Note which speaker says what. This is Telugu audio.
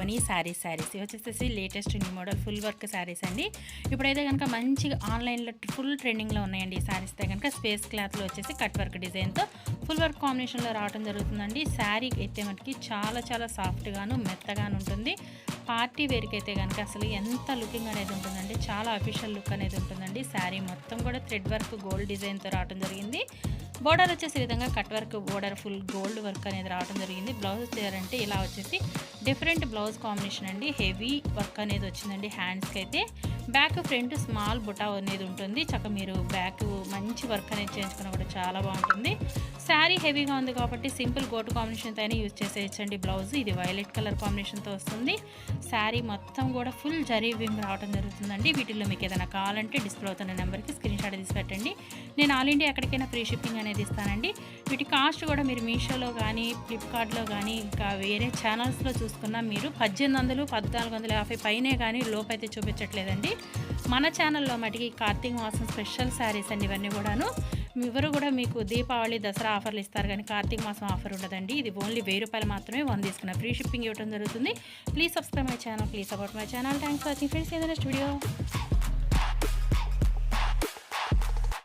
Speaker 1: మనీ శారీస్ శారీస్ ఇవి వచ్చేసి latest new model full work saris అండి. ఇప్పుడైతే కనుక మంచిగా ఆన్లైన్లో ఫుల్ ట్రెండింగ్లో ఉన్నాయండి ఈ శారీస్ అయితే కనుక స్పేస్ క్లాత్లో వచ్చేసి కట్ వర్క్ డిజైన్తో ఫుల్ వర్క్ కాంబినేషన్లో రావడం జరుగుతుందండి. శారీ అయితే మనకి చాలా చాలా సాఫ్ట్గాను మెత్తగాను ఉంటుంది. పార్టీ వేర్కి అయితే కనుక అసలు ఎంత లుకింగ్ అనేది ఉంటుందండి చాలా అఫీషియల్ లుక్ అనేది ఉంటుందండి. శారీ మొత్తం కూడా థ్రెడ్ వర్క్ గోల్డ్ డిజైన్తో రావడం జరిగింది. బోర్డర్ వచ్చేసి విధంగా cut work border full gold work అనేది రావడం జరిగింది. బ్లౌజ్ వచ్చారంటే ఇలా వచ్చేసి డిఫరెంట్ బ్లౌజ్ కాంబినేషన్ అండి. హెవీ వర్క్ అనేది వచ్చిందండి. హ్యాండ్స్కి అయితే బ్యాక్ ఫ్రంట్ స్మాల్ బుటా అనేది ఉంటుంది. చక్క మీరు బ్యాక్ మంచి వర్క్ అనేది చేయించుకున్నా కూడా చాలా బాగుంటుంది. శారీ హెవీగా ఉంది కాబట్టి సింపుల్ గోటు కాంబినేషన్తో అయినా యూజ్ చేసేయచ్చండి బ్లౌజ్. ఇది వైలెట్ కలర్ కాంబినేషన్తో వస్తుంది. శారీ మొత్తం కూడా ఫుల్ జరీ వింగ్ రావడం జరుగుతుందండి. వీటిల్లో మీకు ఏదైనా కావాలంటే డిస్ప్లే అవుతున్న నెంబర్కి స్క్రీన్ షాట్ తీసి పెట్టండి. నేను ఆల్ ఇండియా ఎక్కడికైనా ఫ్రీ షిప్పింగ్ అనేది ఇస్తానండి. వీటి కాస్ట్ కూడా మీరు మీషోలో కానీ ఫ్లిప్కార్ట్లో కానీ ఇంకా వేరే ఛానల్స్లో చూసుకున్నా మీరు పద్దెనిమిది వందలు పద్నాలుగు వందల యాభై పైనే కానీ లోపు అయితే చూపించట్లేదండి. మన ఛానల్లో మటుకి కార్తీక మాసం స్పెషల్ శారీస్ అండి ఇవన్నీ కూడాను. ఎవరు కూడా మీకు దీపావళి దసరా ఆఫర్లు ఇస్తారు కానీ కార్తీక మాసం ఆఫర్ ఉండదండి. ఇది ఓన్లీ వెయ్యి రూపాయలు మాత్రమే వన్ తీసుకున్న ఫ్రీ షిప్పింగ్ ఇవ్వడం జరుగుతుంది. Please subscribe my channel please support my channel. Thanks for watching. Friends ఏదైనా వీడియో.